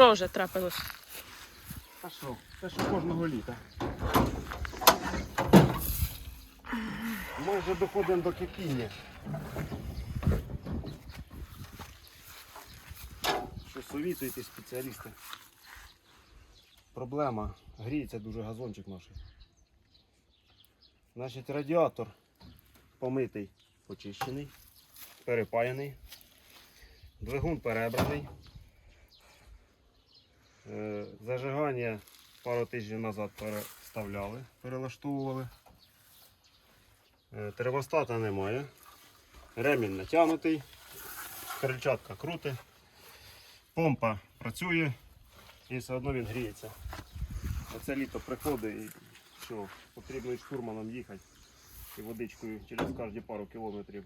Що вже трапилось? Та що? Це що кожного літа. Ми вже доходимо до кипіння. Що совітуєте спеціалісти? Проблема. Гріється дуже газончик наш. Значить, радіатор помитий, почищений, перепаяний, двигун перебраний. Е, Зажигання пару тижнів назад переставляли, перелаштовували. Е, Термостата немає. Ремінь натягнутий, крильчатка крути, помпа працює і все одно він гріється. Оце літо приходить і що, потрібно із штурманом їхати і водичкою через кожні пару кілометрів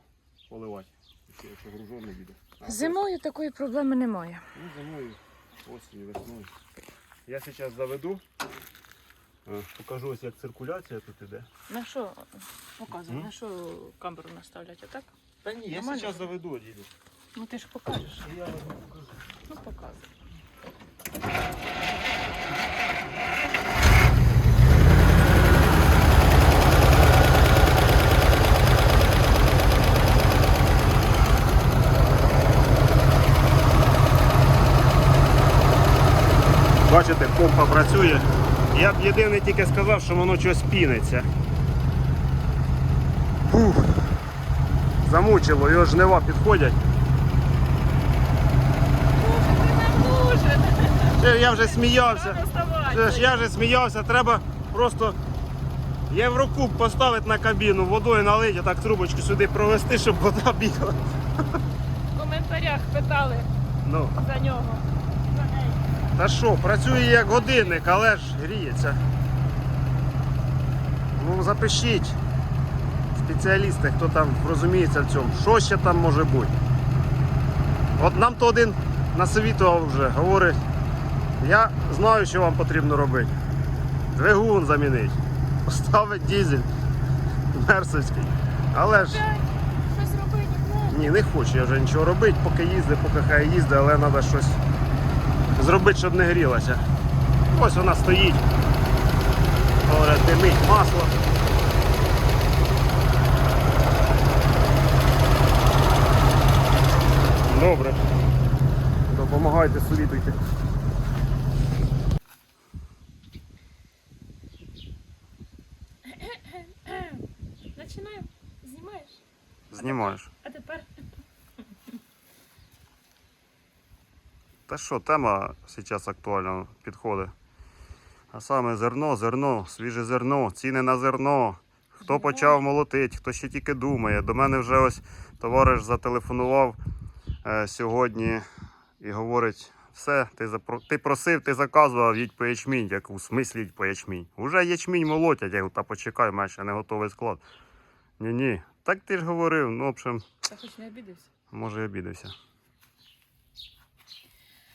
поливати, якщо- якщо гружений буде. Зимою такої проблеми немає. Ну, зимою, осінню, весною. Я зараз заведу, е, покажу ось як циркуляція тут іде. На що показує? М? На що камеру наставлять? А так? Та ні, я Нормально? зараз заведу, діду. Ну ти ж покажеш. Я вам покажу. Ну показуй. Бачите, помпа працює. Я б єдине тільки сказав, що воно щось піниться. Фух. Замучило, його жнива підходять. Я вже сміявся. Я вже сміявся, треба просто єврокуб поставити на кабіну, водою налити, так трубочку сюди провести, щоб вода бігла. В коментарях питали Ну, за нього. Та що, працює як годинник, але ж гріється. Ну, запишіть спеціалісти, хто там розуміється в цьому. Що ще там може бути? От нам то один насовітував вже, говорить, я знаю, що вам потрібно робити. Двигун замінити, поставити дизель мерсовський. Але ж Щось робити. ні, не хочу я вже нічого робити, поки їздить, поки хай їздить, але треба щось зробити, щоб не грілося. Ось вона стоїть. Димить масло. Добре. Допомагайте, совітуйте. Починаємо. Знімаєш? Знімаєш. А тепер Та що, тема зараз актуальна підходить. А саме зерно, зерно, свіже зерно, ціни на зерно. Хто почав молотити, хто ще тільки думає. До мене вже ось товариш зателефонував е, сьогодні і говорить: все, ти, запро... ти просив, ти заказував, їдь по ячмінь. Як у смислі їдь по ячмінь. Уже ячмінь молотять, я говорю, та почекай, мене ще не готовий склад. Ні-ні. Так ти ж говорив, ну, в общем, та хоч не обідався. Може, і обідався.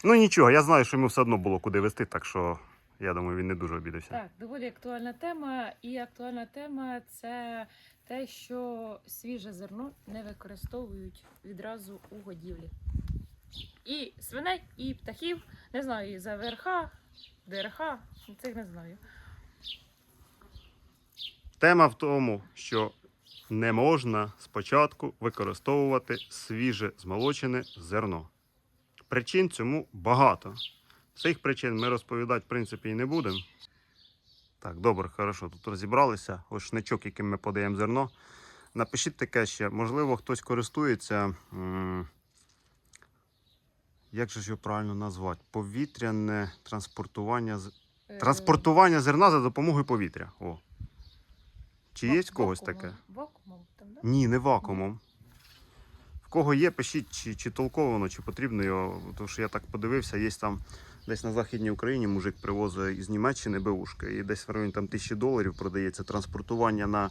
Ну нічого, я знаю, що йому все одно було куди вести, так що я думаю, він не дуже обідався. Так, доволі актуальна тема. І актуальна тема це те, що свіже зерно не використовують відразу у годівлі. І свиней, і птахів, не знаю, і за ВРХ, ДРХ, цих не знаю. Тема в тому, що не можна спочатку використовувати свіже змолочене зерно. Причин цьому багато. Цих причин ми розповідати, в принципі, і не будемо. Так, добре, хорошо. Тут розібралися. Ось шничок, яким ми подаємо зерно. Напишіть таке ще, можливо, хтось користується Як же ж його правильно назвати? Повітряне транспортування Е, Транспортування зерна за допомогою повітря. О. Чи є в когось таке? Вакуумом? Ні, не вакуумом. В кого є, пишіть, чи, чи толково воно, чи потрібно його. Тому що я так подивився, є там десь на Західній Україні мужик привозить із Німеччини беушки. І десь в районі там тисячі доларів продається транспортування на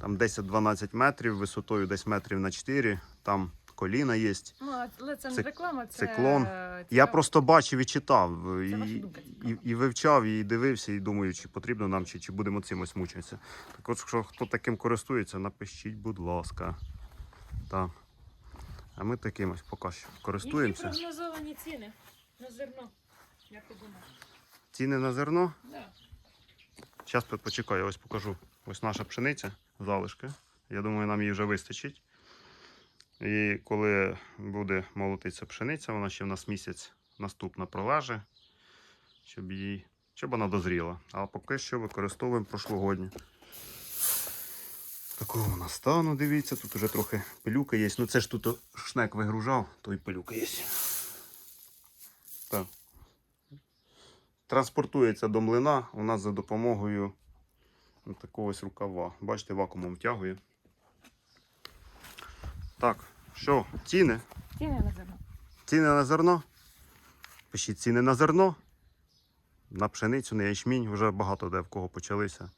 там 10-12 метрів, висотою десь метрів на 4. Там коліна є. Ну, але це не реклама, це циклон. е, Я просто бачив і читав, Це і, ваша думка і, і вивчав, і дивився, і думаю, чи потрібно нам, чи, чи будемо цим ось мучитися. Так от, якщо хто таким користується, напишіть, будь ласка. Так. А ми таким ось поки що Які прогнозовані ціни на зерно? Як ти думаєш? Ціни на зерно. Да. Зараз почекаю, я ось покажу. Ось наша пшениця, залишки. Я думаю, нам її вже вистачить. І коли буде молотитися пшениця, вона ще в нас місяць наступна пролеже, щоб її, щоб вона дозріла. А поки що використовуємо прошлогодню. Такого вона стану, дивіться, тут вже трохи пилюка є. Ну це ж тут шнек вигружав, то й пилюка є. Так. Транспортується до млина у нас за допомогою такого ось рукава. Бачите, вакуумом втягує. Так, що, ціни? Ціни на зерно. Ціни на зерно. Пишіть ціни на зерно. На пшеницю, на ячмінь, вже багато де в кого почалися.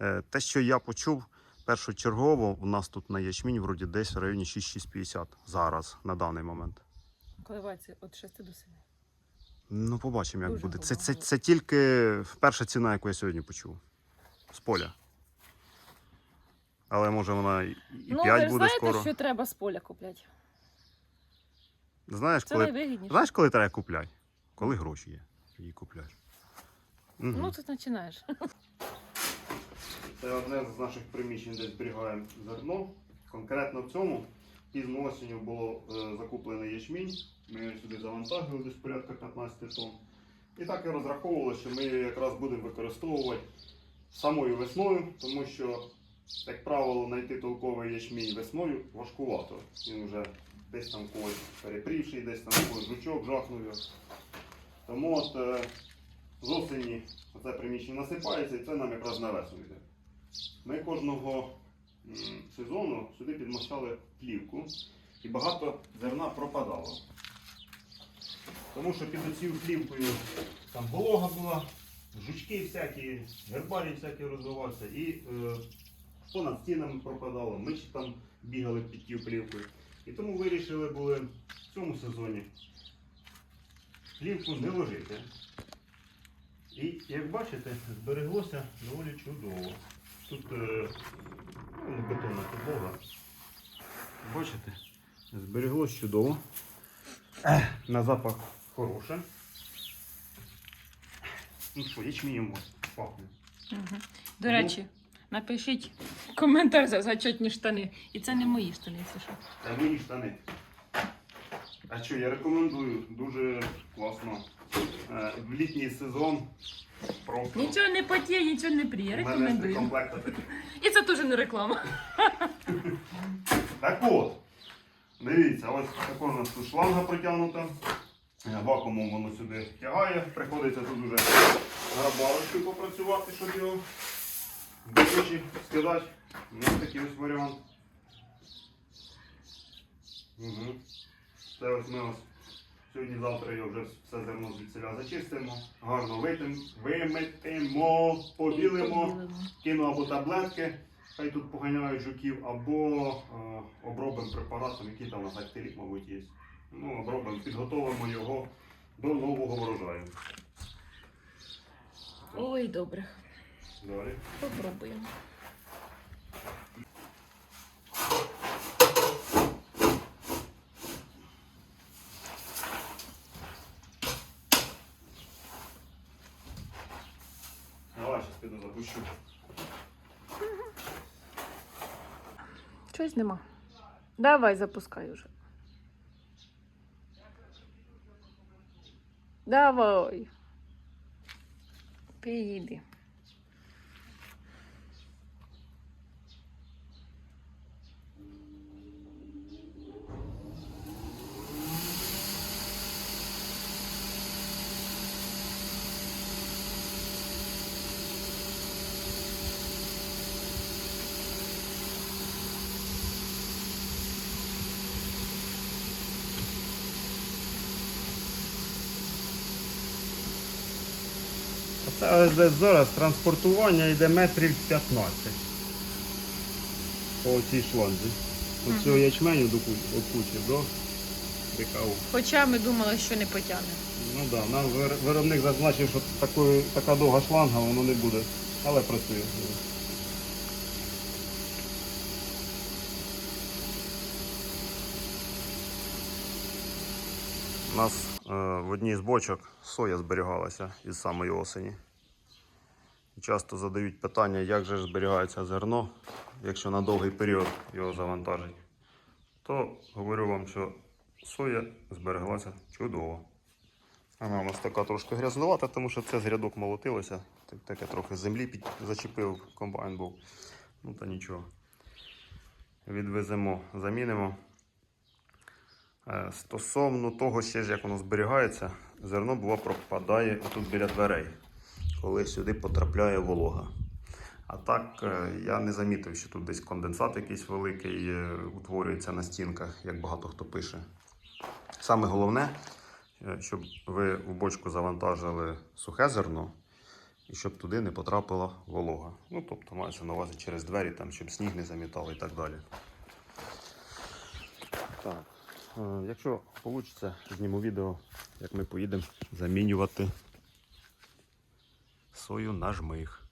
Е, Те, що я почув, першочергово у нас тут на ячмінь вроді десь в районі 6-6,50 зараз, на даний момент. Коливається від 6 до 7. Ну, побачимо, як Дуже буде. Це, це, це тільки перша ціна, яку я сьогодні почув. З поля. Але може вона і ну, 5 ви ж буде знаєте, скоро. що треба з поля купляти. Знаєш, Це коли, найвигідніше. знаєш, коли треба купляти? Коли гроші є, її купляєш. Мгм. Ну, тут починаєш. Це одне з наших приміщень, де зберігаємо зерно. Конкретно в цьому пізно осінню було е, закуплений ячмінь. Ми його сюди завантажили десь порядка 15 тонн. І так і розраховували, що ми його якраз будемо використовувати самою весною, тому що, як правило, знайти толковий ячмінь весною важкувато. Він вже десь там когось перепрівший, десь там когось жучок жахнув. Тому от е, з осені це приміщення насипається і це нам якраз на весну йде. Ми кожного сезону сюди підмощали плівку і багато зерна пропадало. Тому що під оцією плівкою там волога була, жучки всякі, гербарій всякі розвивався і е, понад стінами пропадало. Ми там бігали під тією плівкою. І тому вирішили були в цьому сезоні плівку не ложити. І як бачите, збереглося доволі чудово. Тут е, ну, бетонна підлога. Бачите? Збереглось чудово. На запах хороше. Ну що, ячмінем пахне. Мгм. До речі, напишіть коментар за зачетні штани. І це не мої штани, якщо що. Та мої штани. А що, я рекомендую, дуже класно. Е, в літній сезон просто Нічого не потіє, нічого не пріє. Рекомендую. комплекта. І це теж не реклама. Так от, дивіться, ось така у нас тут шланга протягнута. Е, Вакуумом воно сюди тягає. Приходиться тут вже грабарочкою попрацювати, щоб його до речі скидати. У нас такий ось варіант. Угу. Це ось ми ось сьогодні-завтра його вже все зерно звідсіля зачистимо, гарно витим, вимитимо, побілимо кину або таблетки, хай тут поганяють жуків, або е, обробимо препаратом, який там у нас мабуть, є. Ну, обробимо, підготовимо його до нового врожаю. Ой, добре. Далі. Попробуємо. Давай, зараз Чогось нема. Давай, запускай уже. Давай. Піди. Десь зараз транспортування йде метрів 15 по цій шланзі. Ось цього ячменю до кучі до БКУ. Хоча ми думали, що не потягне. Ну так, да, нам виробник зазначив, що такої, така довга шланга воно не буде, але працює. У нас е, в одній з бочок соя зберігалася із самої осені. Часто задають питання, як же зберігається зерно, якщо на довгий період його завантажить. То говорю вам, що соя збереглася чудово. Вона у нас така трошки грязнувата, тому що це з рядок молотилося. Так- Таке трохи землі під... зачепив, комбайн був. Ну та нічого. Відвеземо, замінимо. Е, Стосовно того, ще ж як воно зберігається, зерно було пропадає тут біля дверей, коли сюди потрапляє волога. А так е, я не замітив, що тут десь конденсат якийсь великий е, утворюється на стінках, як багато хто пише. Саме головне, е, щоб ви в бочку завантажили сухе зерно і щоб туди не потрапила волога. Ну, тобто, мається на увазі через двері, там, щоб сніг не замітав і так далі. Так. Якщо вийде, зніму відео, як ми поїдемо замінювати сою на жмих.